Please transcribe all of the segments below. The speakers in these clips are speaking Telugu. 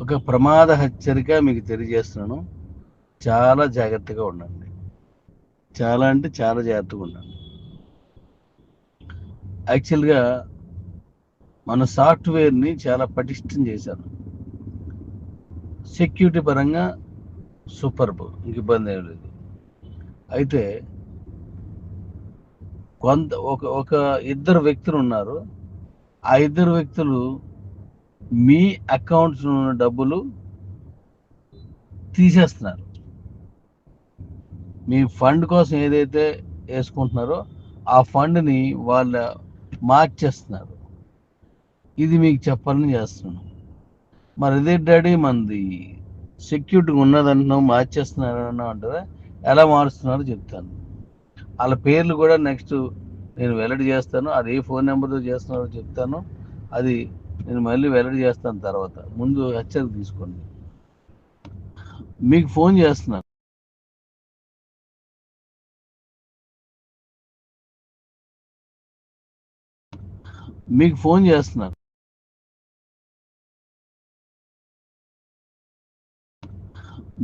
ఒక ప్రమాద హెచ్చరిక మీకు తెలియజేస్తున్నాను. చాలా జాగ్రత్తగా ఉండండి. చాలా అంటే చాలా జాగ్రత్తగా ఉండండి. యాక్చువల్గా మన సాఫ్ట్వేర్ని చాలా పటిష్టం చేశాను. సెక్యూరిటీ పరంగా సూపర్బ్ ఇంక ఇబ్బంది ఏం లేదు. అయితే కొంత ఒక ఒక ఇద్దరు వ్యక్తులు ఉన్నారు. ఆ ఇద్దరు వ్యక్తులు మీ అకౌంట్స్ ఉన్న డబ్బులు తీసేస్తున్నారు. మీ ఫండ్ కోసం ఏదైతే వేసుకుంటున్నారో ఆ ఫండ్ని వాళ్ళ మార్చేస్తున్నారు. ఇది మీకు చెప్పాలని చేస్తున్నాను. మరి ఇదే డాడీ మనది సెక్యూరిటీ ఉన్నదంటున్నాం మార్చేస్తున్నారు అంటారా ఎలా మారుస్తున్నారో చెప్తాను. వాళ్ళ పేర్లు కూడా నెక్స్ట్ నేను వెల్లడి చేస్తాను అది ఏ ఫోన్ నెంబర్తో చేస్తున్నారో చెప్తాను. అది నేను మళ్ళీ వెల్లడి చేస్తాను తర్వాత. ముందు హెచ్చరిక తీసుకోండి. మీకు ఫోన్ చేస్తున్నాను మీకు ఫోన్ చేస్తున్నాను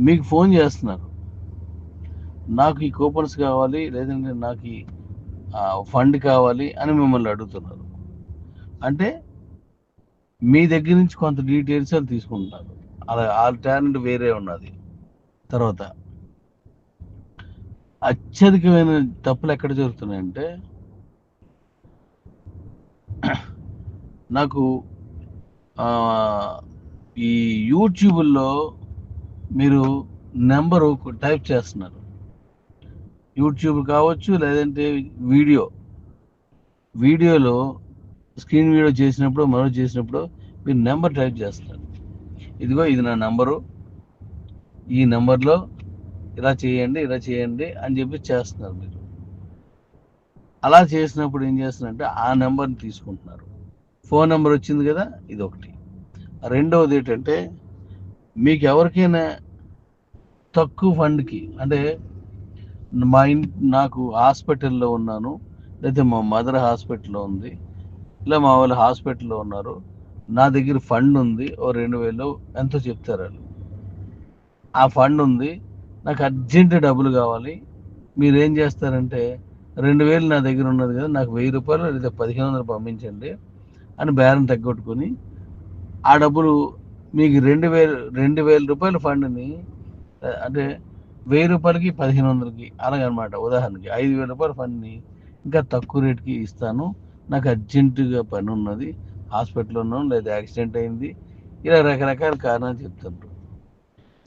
మీకు ఫోన్ చేస్తున్నారు నాకు ఈ కూపన్స్ కావాలి లేదంటే నాకు ఈ ఫండ్ కావాలి అని మిమ్మల్ని అడుగుతున్నారు. అంటే మీ దగ్గర నుంచి కొంత డీటెయిల్స్ అని తీసుకుంటున్నారు అలా ఆ టాలెంట్ వేరే ఉన్నది. తర్వాత అత్యధికమైన తప్పులు ఎక్కడ జరుగుతున్నాయంటే నాకు ఈ యూట్యూబ్లో మీరు నెంబరు టైప్ చేస్తున్నారు. యూట్యూబ్ కావచ్చు లేదంటే వీడియో. వీడియోలో స్క్రీన్ వీడియో చేసినప్పుడు మరో చేసినప్పుడు మీరు నెంబర్ టైప్ చేస్తారు. ఇదిగో ఇది నా నెంబరు. ఈ నెంబర్లో ఇలా చేయండి ఇలా చేయండి అని చెప్పి చేస్తున్నారు మీరు. అలా చేసినప్పుడు ఏం చేస్తున్నారంటే ఆ నెంబర్ని తీసుకుంటున్నారు. ఫోన్ నెంబర్ వచ్చింది కదా ఇది ఒకటి రెండవది ఏంటంటే మీకు ఎవరికైనా తక్కువ ఫండ్కి అంటే మా ఇన్ నాకు హాస్పిటల్లో ఉన్నాను లేకపోతే మా మదర్ హాస్పిటల్లో ఉంది ఇలా మా వాళ్ళు హాస్పిటల్లో ఉన్నారు. నా దగ్గర ఫండ్ ఉంది. ఓ రెండు వేలు ఎంతో చెప్తారు వాళ్ళు? ఆ ఫండ్ ఉంది. నాకు అర్జెంట్ డబ్బులు కావాలి. మీరు ఏం చేస్తారంటే రెండు వేలు నా దగ్గర ఉన్నది కదా నాకు వెయ్యి రూపాయలు లేదా పదిహేను వందలు పంపించండి అని బేరం తగ్గొట్టుకొని ఆ డబ్బులు మీకు రెండు వేలు రెండు వేల రూపాయల ఫండ్ని అంటే వెయ్యి రూపాయలకి పదిహేను వందలకి అలాగనమాట. ఉదాహరణకి ఐదు వేల రూపాయల ఫండ్ని ఇంకా తక్కువ రేట్కి ఇస్తాను. నాకు అర్జెంటుగా పని ఉన్నది. హాస్పిటల్లో ఉన్నాం లేదా యాక్సిడెంట్ అయింది. ఇలా రకరకాల కారణాలు చెప్తుంటారు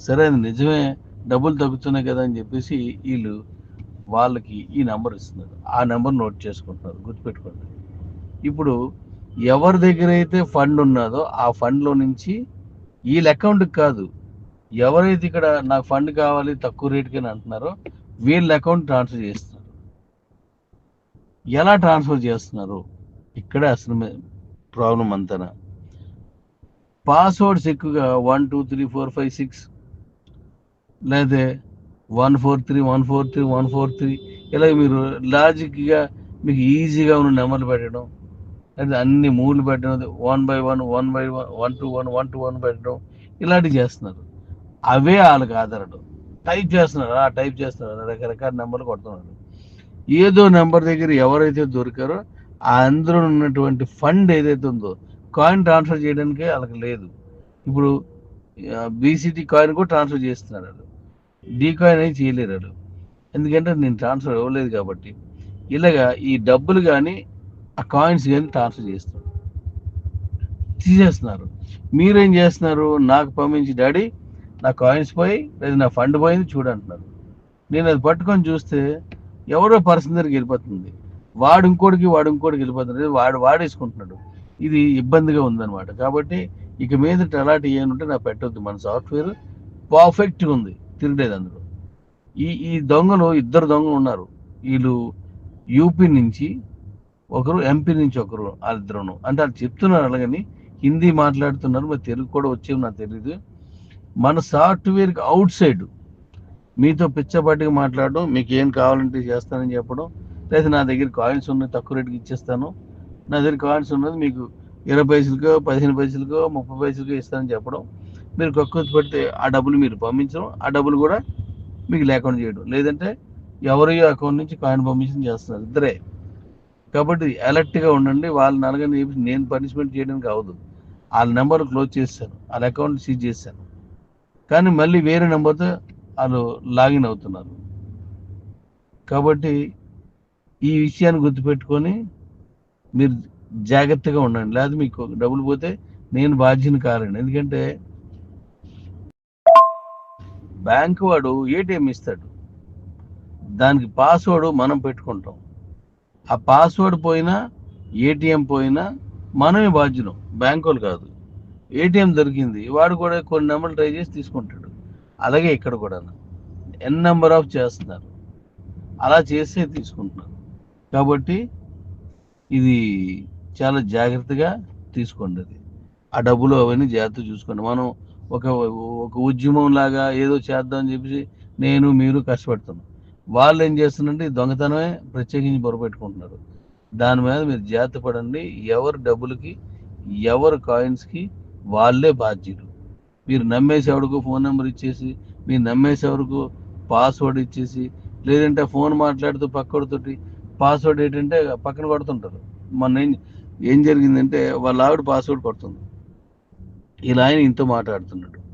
సరే అది నిజమే. డబ్బులు తగ్గుతున్నాయి కదా అని చెప్పేసి వీళ్ళు వాళ్ళకి ఈ నెంబర్ ఇస్తున్నారు. ఆ నెంబర్ నోట్ చేసుకుంటున్నారు. గుర్తుపెట్టుకోండి. ఇప్పుడు ఎవరి దగ్గర అయితే ఫండ్ ఉన్నదో ఆ ఫండ్లో నుంచి వీళ్ళ అకౌంట్కి కాదు. ఎవరైతే ఇక్కడ నాకు ఫండ్ కావాలి తక్కువ రేటుకి అని అంటున్నారో వీళ్ళ అకౌంట్ ట్రాన్స్ఫర్ చేస్తున్నారు. ఎలా ట్రాన్స్ఫర్ చేస్తున్నారు? ఇక్కడ అసలు ప్రాబ్లం అంతనా పాస్వర్డ్స్ ఎక్కువగా one two three four five six లేదా one four three one four three one four three ఇలా మీరు లాజిక్గా మీకు ఈజీగా ఉన్న నెంబర్లు పెట్టడం లేదా అన్ని మూలు పెట్టడం one by one one by one one two one one two one పెట్టడం ఇలాంటివి చేస్తున్నారు. అవే వాళ్ళకి ఆధారడం టైప్ చేస్తున్నారు? ఆ టైప్ చేస్తున్నారు? రకరకాల నెంబర్లు కొడుతున్నారు. ఏదో నెంబర్ దగ్గర ఎవరైతే దొరికారో ఆ అందులో ఉన్నటువంటి ఫండ్ ఏదైతే ఉందో కాయిన్ ట్రాన్స్ఫర్ చేయడానికే వాళ్ళకి లేదు. ఇప్పుడు బీసీటీ కాయిన్ కూడా ట్రాన్స్ఫర్ చేస్తున్నారు వాళ్ళు. డీకాయిన్ అని చేయలేరు వాళ్ళు. ఎందుకంటే నేను ట్రాన్స్ఫర్ ఇవ్వలేదు కాబట్టి. ఇలాగా ఈ డబ్బులు కానీ ఆ కాయిన్స్ కానీ ట్రాన్స్ఫర్ చేస్తారు తీసేస్తున్నారు. మీరేం చేస్తున్నారు? నాకు పంపించి డాడీ నా కాయిన్స్ పోయి లేదా నా ఫండ్ పోయింది చూడంటున్నారు నేను అది పట్టుకొని చూస్తే ఎవరో పర్సన్ దగ్గరికి వెళ్ళిపోతుంది. వాడు ఇంకోటికి వాడు ఇంకోటికి వెళ్ళిపోతున్నాడు వాడు వాడేసుకుంటున్నాడు ఇది ఇబ్బందిగా ఉందన్నమాట. కాబట్టి ఇక మీద అలాంటి ఏమంటే నాకు పెట్టొద్దు. మన సాఫ్ట్వేర్ పర్ఫెక్ట్గా ఉంది. తిరిగేది అందులో. ఈ ఈ దొంగలు ఇద్దరు దొంగలు ఉన్నారు. వీళ్ళు యూపీ నుంచి ఒకరు ఎంపీ నుంచి ఒకరు వాళ్ళిద్దరును. అంటే వాళ్ళు చెప్తున్నారు అలాగని. హిందీ మాట్లాడుతున్నారు. మరి తెలుగు కూడా వచ్చేవి నాకు తెలియదు మన సాఫ్ట్వేర్కి అవుట్ సైడ్ మీతో పిచ్చపాటిగా మాట్లాడడం మీకు ఏం కావాలంటే చేస్తానని చెప్పడం లేదా నా దగ్గర కాయిన్స్ ఉన్నాయి తక్కువ రేటుకి ఇచ్చేస్తాను. నా దగ్గర కాయిన్స్ ఉన్నది మీకు ఇరవై పైసలకో పదిహేను పైసలకో ముప్పై పైసలకో ఇస్తానని చెప్పడం. మీరు కక్కుర్తి పడితే ఆ డబ్బులు మీరు పంపించడం. ఆ డబ్బులు కూడా మీకు లేకుండా చేయడం. లేదంటే ఎవరి అకౌంట్ నుంచి కాయిన్ పంపించడం చేస్తున్నారు? ఇద్దరే. కాబట్టి అలర్ట్గా ఉండండి. వాళ్ళ నలగని చెప్పి నేను పనిష్మెంట్ చేయడానికి అవదు వాళ్ళ నెంబర్ క్లోజ్ చేశాను వాళ్ళ అకౌంట్ సీజ్ చేశాను కానీ మళ్ళీ వేరే నెంబర్తో వాళ్ళు లాగిన్ అవుతున్నారు. కాబట్టి ఈ విషయాన్ని గుర్తుపెట్టుకొని మీరు జాగ్రత్తగా ఉండండి. లేదా మీకు డబ్బులు పోతే నేను బాధ్యత కారండి ఎందుకంటే బ్యాంక్ వాడు ఏటీఎం ఇస్తాడు. దానికి పాస్వర్డ్ మనం పెట్టుకుంటాం. ఆ పాస్వర్డ్ పోయినా ఏటీఎం పోయినా మనమే బాధ్యులం. బ్యాంక్ వాళ్ళు కాదు. ఏటీఎం దొరికింది. వాడు కూడా కొన్ని నెంబర్లు ట్రై చేసి తీసుకుంటాడు. అలాగే ఇక్కడ కూడా ఎన్ నెంబర్ ఆఫ్ చేస్తున్నారు. అలా చేస్తే తీసుకుంటున్నారు కాబట్టి ఇది చాలా జాగ్రత్తగా తీసుకోండి అది. ఆ డబ్బులు అవన్నీ జాగ్రత్త చూసుకోండి. మనం ఒక ఒక ఉద్యమం లాగా ఏదో చేద్దాం అని చెప్పి నేను మీరు కష్టపడుతున్నాం వాళ్ళు ఏం చేస్తున్నారంటే దొంగతనమే ప్రత్యేకించి బొరపెట్టుకుంటున్నారు దాని మీద మీరు జాగ్రత్త పడండి. ఎవరి డబ్బులకి ఎవరి కాయిన్స్కి వాళ్ళే బాధ్యులు. మీరు నమ్మేసేవాడికి ఫోన్ నెంబర్ ఇచ్చేసి మీరు నమ్మేసేవరకు పాస్వర్డ్ ఇచ్చేసి లేదంటే ఫోన్ మాట్లాడుతూ పక్కడితోటి పాస్వర్డ్ ఏంటంటే పక్కన కొడుతుంటారు. మొన్న ఏం ఏం జరిగిందంటే వాళ్ళ ఆవిడ పాస్వర్డ్ కొడుతుంది. ఇలా ఆయన ఇంతో మాట్లాడుతున్నాడు.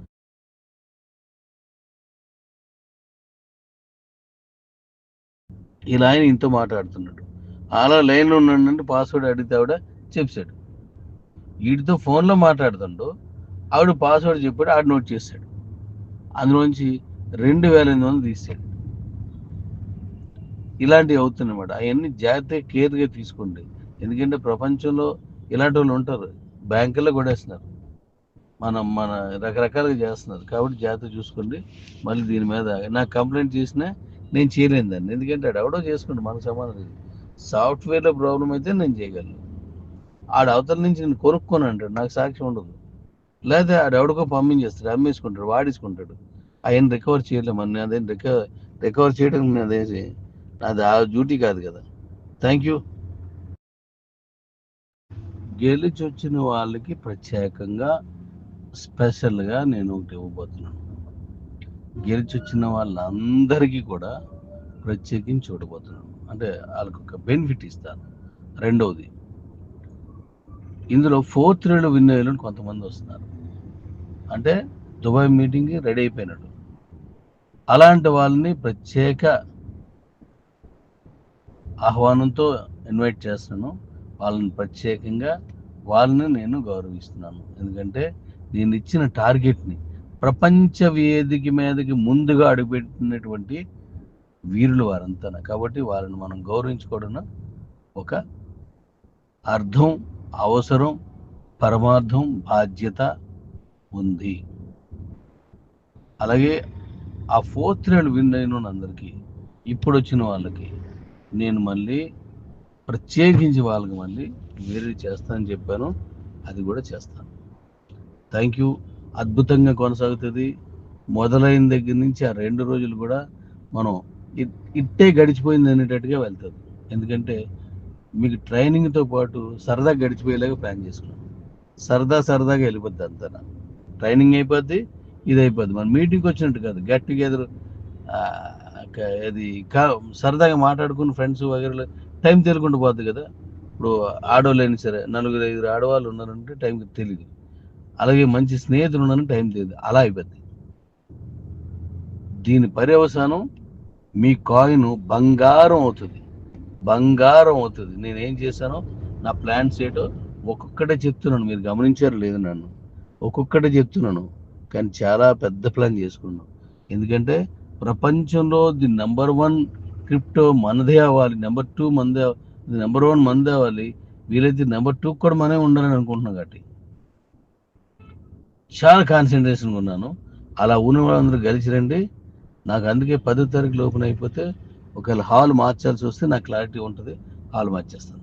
ఇలా ఆయన ఇంతో మాట్లాడుతున్నాడు. అలా లైన్లో ఉన్నాడంటే పాస్వర్డ్ అడిగితే ఆవిడ చెప్పాడు. వీటితో ఫోన్లో మాట్లాడుతుండు. ఆవిడ పాస్వర్డ్ చెప్పాడు. ఆవిడ నోట్ చేశాడు. అందులోంచి రెండు వేల ఎనిమిది వందలు తీసాడు ఇలాంటివి అవుతున్నాయన్నమాట. అవన్నీ జాగ్రత్తగా కేర్గా తీసుకోండి. ఎందుకంటే ప్రపంచంలో ఇలాంటి వాళ్ళు ఉంటారు. బ్యాంకుల్లో కొడేస్తున్నారు మనం మన రకరకాలుగా చేస్తున్నారు. కాబట్టి జాగ్రత్త చూసుకోండి. మళ్ళీ దీని మీద నాకు కంప్లైంట్ చేసినా నేను చేయలేను దాన్ని. ఎందుకంటే ఆడు ఎవడో చేసుకోండి మనకు సంబంధం లేదు. సాఫ్ట్వేర్లో ప్రాబ్లం అయితే నేను చేయగలను. ఆడ అవతల నుంచి నేను కొనుక్కొని అంటాడు. నాకు సాక్ష్యం ఉండదు. లేదా ఆడు ఎవడికో పంపించేస్తాడు. అమ్మేసుకుంటాడు. వాడేసుకుంటాడు. ఆయన రికవర్ చేయలేము. అన్నీ అదేం రికవర్ రికవర్ చేయడం అదేసి అది ఆ డ్యూటీ కాదు కదా. థ్యాంక్ యూ గెలిచి వచ్చిన వాళ్ళకి ప్రత్యేకంగా స్పెషల్గా నేను ఒకటి ఇవ్వబోతున్నాను. గెలిచి వచ్చిన వాళ్ళందరికీ కూడా ప్రత్యేకించి చూడబోతున్నాను. అంటే వాళ్ళకి ఒక బెనిఫిట్ ఇస్తాను. రెండవది ఇందులో ఫోర్త్ రేడ్ విన్ అయ్యాలని కొంతమంది వస్తున్నారు. అంటే దుబాయ్ మీటింగ్కి రెడీ అయిపోయినాడు అలాంటి వాళ్ళని ప్రత్యేక ఆహ్వానంతో ఇన్వైట్ చేస్తున్నాను వాళ్ళని ప్రత్యేకంగా వాళ్ళని నేను గౌరవిస్తున్నాను. ఎందుకంటే నేను ఇచ్చిన టార్గెట్ని ప్రపంచ వేదిక మీదకి ముందుగా అడుగుపెట్టినటువంటి వీరులు వారంతా కాబట్టి వాళ్ళని మనం గౌరవించుకోవడం ఒక అర్థం అవసరం పరమార్థం బాధ్యత ఉంది. అలాగే ఆ ఫోర్త్ రేడ్ విన్ అయిన అందరికీ ఇప్పుడు వచ్చిన వాళ్ళకి నేను మళ్ళీ ప్రత్యేకించి వాళ్ళకి మళ్ళీ వేరే చేస్తానని చెప్పాను అది కూడా చేస్తాను. థ్యాంక్ యూ అద్భుతంగా కొనసాగుతుంది. మొదలైన దగ్గర నుంచి ఆ రెండు రోజులు కూడా మనం ఇట్టే గడిచిపోయింది అనేటట్టుగా వెళ్తుంది ఎందుకంటే మీకు ట్రైనింగ్తో పాటు సరదా గడిచిపోయేలాగా ప్లాన్ చేసుకున్నాం సరదా సరదాగా వెళ్ళిపోద్ది అంతా ట్రైనింగ్ అయిపోద్ది ఇది అయిపోద్ది మన మీటింగ్కి వచ్చినట్టు కాదు. గెట్ టుగెదర్ అది కా సరదాగా మాట్లాడుకుని ఫ్రెండ్స్ వగేరే టైం తెలియకుండా పోద్ది కదా. ఇప్పుడు ఆడవాళ్ళు అయినా సరే నలుగురు ఐదుగురు ఆడవాళ్ళు ఉన్నారంటే టైంకి తెలియదు అలాగే మంచి స్నేహితులు ఉన్నారని టైం తెలియదు అలా అయిపోద్ది. దీని పర్యవసానం మీ కాయిన్ బంగారం అవుతుంది. బంగారం అవుతుంది. నేనేం చేశానో నా ప్లాన్స్ ఏటో ఒక్కొక్కటే చెప్తున్నాను. మీరు గమనించారు లేదు నన్ను. ఒక్కొక్కటే చెప్తున్నాను. కానీ చాలా పెద్ద ప్లాన్ చేసుకున్నాను. ఎందుకంటే ప్రపంచంలో ది నెంబర్ వన్ క్రిప్టో మనదే అవ్వాలి. నెంబర్ టూ మనదే నెంబర్ వన్ మనదే అవ్వాలి. వీలైతే నెంబర్ టూ కూడా మనమే ఉండాలని అనుకుంటున్నాం కాబట్టి. చాలా కాన్సన్ట్రేషన్గా ఉన్నాను అలా ఉన్న వాళ్ళందరూ గెలిచిరండి రండి. నాకు అందుకే పదో తారీఖు లోపల అయిపోతే ఒకవేళ హాల్ మార్చాల్సి వస్తే నాకు క్లారిటీ ఉంటుంది. హాల్ మార్చేస్తాను.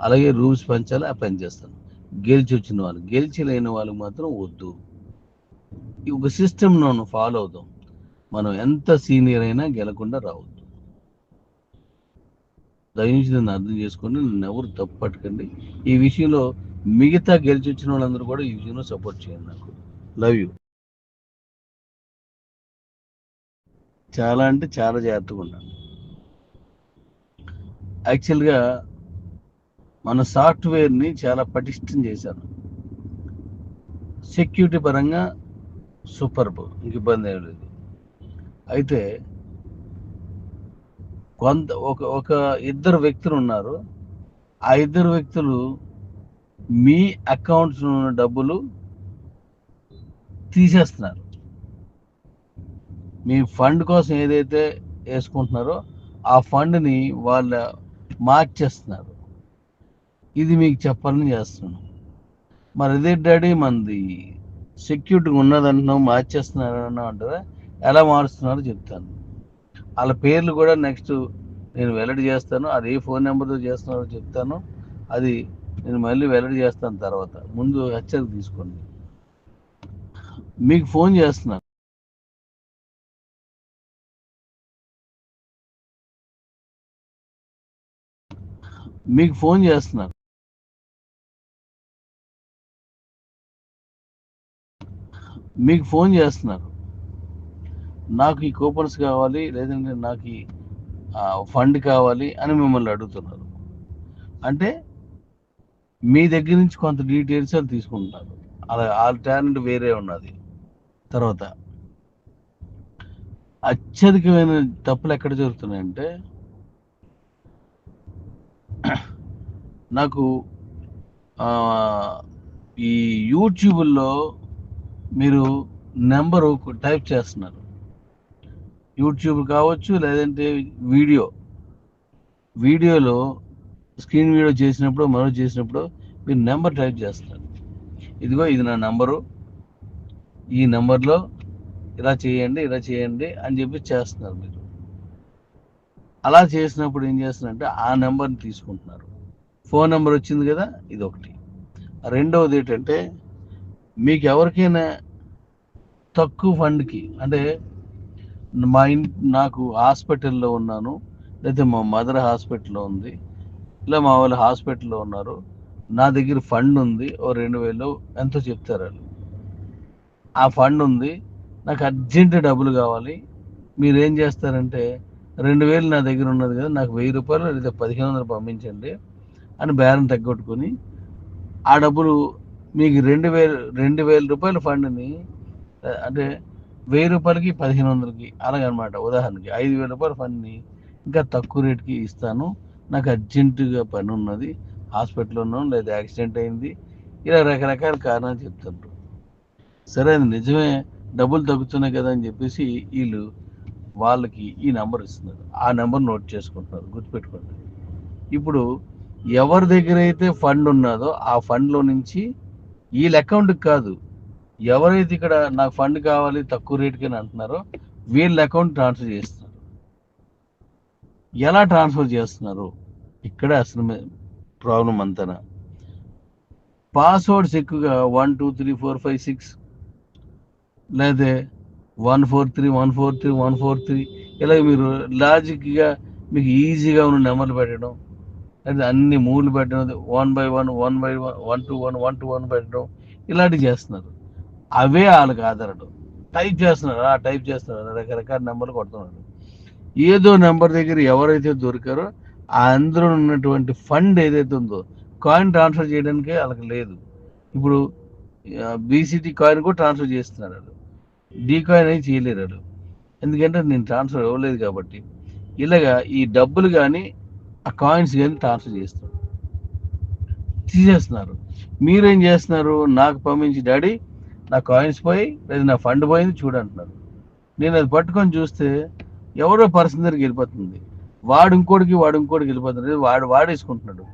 అలాగే రూమ్స్ పెంచాలి ఆ పని చేస్తాను. గెలిచి వచ్చిన వాళ్ళు గెలిచి లేని వాళ్ళకి మాత్రం వద్దు. ఈ ఒక సిస్టమ్ నన్ను ఫాలో అవుతాం మనం ఎంత సీనియర్ అయినా గెలకుండా రావద్దు. దయచేసి నన్ను అర్థం చేసుకోండి నన్ను ఎవరు తప్పు పట్టకండి. ఈ విషయంలో మిగతా గెలిచి వచ్చిన వాళ్ళందరూ కూడా ఈ విషయంలో సపోర్ట్ చేయండి నాకు. లవ్ యూ చాలా అంటే చాలా జాగ్రత్తగా ఉండాలి యాక్చువల్గా మన సాఫ్ట్వేర్ని చాలా పటిష్టం చేశాను. సెక్యూరిటీ పరంగా సూపర్బ్ ఇంక ఇబ్బంది ఏం లేదు. అయితే కొంత ఒక ఒక ఇద్దరు వ్యక్తులు ఉన్నారు. ఆ ఇద్దరు వ్యక్తులు మీ అకౌంట్స్ ఉన్న డబ్బులు తీసేస్తున్నారు. మీ ఫండ్ కోసం ఏదైతే వేసుకుంటున్నారో ఆ ఫండ్ని వాళ్ళ మార్చేస్తున్నారు ఇది మీకు చెప్పాలని చేస్తున్నాను. మరి ఇదే డాడీ మనది సెక్యూరిటీ ఉన్నదంటున్నాం మార్చేస్తున్నారు అంటారా? ఎలా మారుస్తున్నారో చెప్తాను. వాళ్ళ పేర్లు కూడా నెక్స్ట్ నేను వెల్లడి చేస్తాను అది ఏ ఫోన్ నెంబర్తో చేస్తున్నారో చెప్తాను. అది నేను మళ్ళీ వెల్లడి చేస్తాను తర్వాత. ముందు హెచ్చరిక తీసుకోండి. మీకు ఫోన్ చేస్తున్నాను మీకు ఫోన్ చేస్తున్నాను మీకు ఫోన్ చేస్తున్నారు నాకు ఈ కూపన్స్ కావాలి లేదంటే నాకు ఈ ఫండ్ కావాలి అని మిమ్మల్ని అడుగుతున్నారు. అంటే మీ దగ్గర నుంచి కొంత డీటెయిల్స్ అది తీసుకుంటున్నారు. అలా ఆ టాలెంట్ వేరే ఉన్నది. తర్వాత అత్యధికమైన తప్పులు ఎక్కడ జరుగుతున్నాయంటే నాకు ఈ యూట్యూబ్లో మీరు నెంబరు టైప్ చేస్తున్నారు. యూట్యూబ్ కావచ్చు లేదంటే వీడియో. వీడియోలో స్క్రీన్ వీడియో చేసినప్పుడు మరో చేసినప్పుడు మీరు నెంబర్ టైప్ చేస్తారు. ఇదిగో ఇది నా నెంబరు. ఈ నెంబర్లో ఇలా చేయండి ఇలా చేయండి అని చెప్పి చేస్తున్నారు మీరు. అలా చేసినప్పుడు ఏం చేస్తున్నారంటే ఆ నెంబర్ని తీసుకుంటున్నారు. ఫోన్ నెంబర్ వచ్చింది కదా ఇది ఒకటి రెండవది ఏంటంటే మీకు ఎవరికైనా తక్కువ ఫండ్కి అంటే మా ఇన్ నాకు హాస్పిటల్లో ఉన్నాను లేకపోతే మా మదర్ హాస్పిటల్లో ఉంది ఇలా మా వాళ్ళు హాస్పిటల్లో ఉన్నారు. నా దగ్గర ఫండ్ ఉంది ఓ రెండు వేలు ఎంతో చెప్తారు వాళ్ళు? ఆ ఫండ్ ఉంది నాకు అర్జెంట్ డబ్బులు కావాలి మీరు ఏం చేస్తారంటే రెండు వేలు నా దగ్గర ఉన్నది కదా నాకు వెయ్యి రూపాయలు లేదా పదిహేను వందలు పంపించండి అని బేరం తగ్గొట్టుకొని ఆ డబ్బులు మీకు రెండు వేలు రెండు వేల రూపాయల ఫండ్ని అంటే వెయ్యి రూపాయలకి పదిహేను వందలకి అలాగనమాట. ఉదాహరణకి ఐదు వేల రూపాయల పనిని ఇంకా తక్కువ రేట్కి ఇస్తాను. నాకు అర్జెంటుగా పని ఉన్నది. హాస్పిటల్లో ఉన్నాను లేదా యాక్సిడెంట్ అయింది. ఇలా రకరకాల కారణాలు చెప్తుంటారు సరే అది నిజమే. డబ్బులు తగ్గుతున్నాయి కదా అని చెప్పేసి వీళ్ళు వాళ్ళకి ఈ నెంబర్ ఇస్తున్నారు. ఆ నెంబర్ నోట్ చేసుకుంటున్నారు. గుర్తుపెట్టుకోండి. ఇప్పుడు ఎవరి దగ్గర అయితే ఫండ్ ఉన్నదో ఆ ఫండ్లో నుంచి వీళ్ళ అకౌంట్కి కాదు ఎవరైతే ఇక్కడ నాకు ఫండ్ కావాలి తక్కువ రేట్కి అని అంటున్నారో వీళ్ళ అకౌంట్ ట్రాన్స్ఫర్ చేస్తున్నారు. ఎలా ట్రాన్స్ఫర్ చేస్తున్నారు? ఇక్కడే అసలు ప్రాబ్లం అంతనా? పాస్వర్డ్స్ ఎక్కువగా one two three four five six లేదా one four three one four three one four three ఇలా మీరు లాజిక్గా మీకు ఈజీగా ఉన్న నెంబర్లు పెట్టడం లేదా అన్ని మూలు పెట్టడం one by one one by one one two one one two one పెట్టడం ఇలాంటివి చేస్తున్నారు. అవే వాళ్ళకి ఆధారడు టైప్ చేస్తున్నారు? ఆ టైప్ చేస్తున్నారు? రకరకాల నెంబర్లు కొడుతున్నారు. ఏదో నెంబర్ దగ్గర ఎవరైతే దొరికారో ఆ అందులో ఉన్నటువంటి ఫండ్ ఏదైతే ఉందో కాయిన్ ట్రాన్స్ఫర్ చేయడానికి వాళ్ళకి లేదు. ఇప్పుడు బీసీటీ కాయిన్ కూడా ట్రాన్స్ఫర్ చేస్తున్నారు వాళ్ళు. డీ కాయిన్ అయితే చేయలేరు వాళ్ళు. ఎందుకంటే నేను ట్రాన్స్ఫర్ ఇవ్వలేదు కాబట్టి. ఇలాగా ఈ డబ్బులు కానీ ఆ కాయిన్స్ కానీ ట్రాన్స్ఫర్ చేస్తారు తీసేస్తున్నారు. మీరేం చేస్తున్నారు? నాకు పంపించి డాడీ నా కాయిన్స్ పోయి లేదా నా ఫండ్ పోయింది చూడంటున్నారు. నేను అది పట్టుకొని చూస్తే ఎవరో పర్సన్ దగ్గరికి వెళ్ళిపోతుంది. వాడు ఇంకోటికి వాడు ఇంకోటికి గెలిపోతుంది వాడు వాడేసుకుంటున్నాడు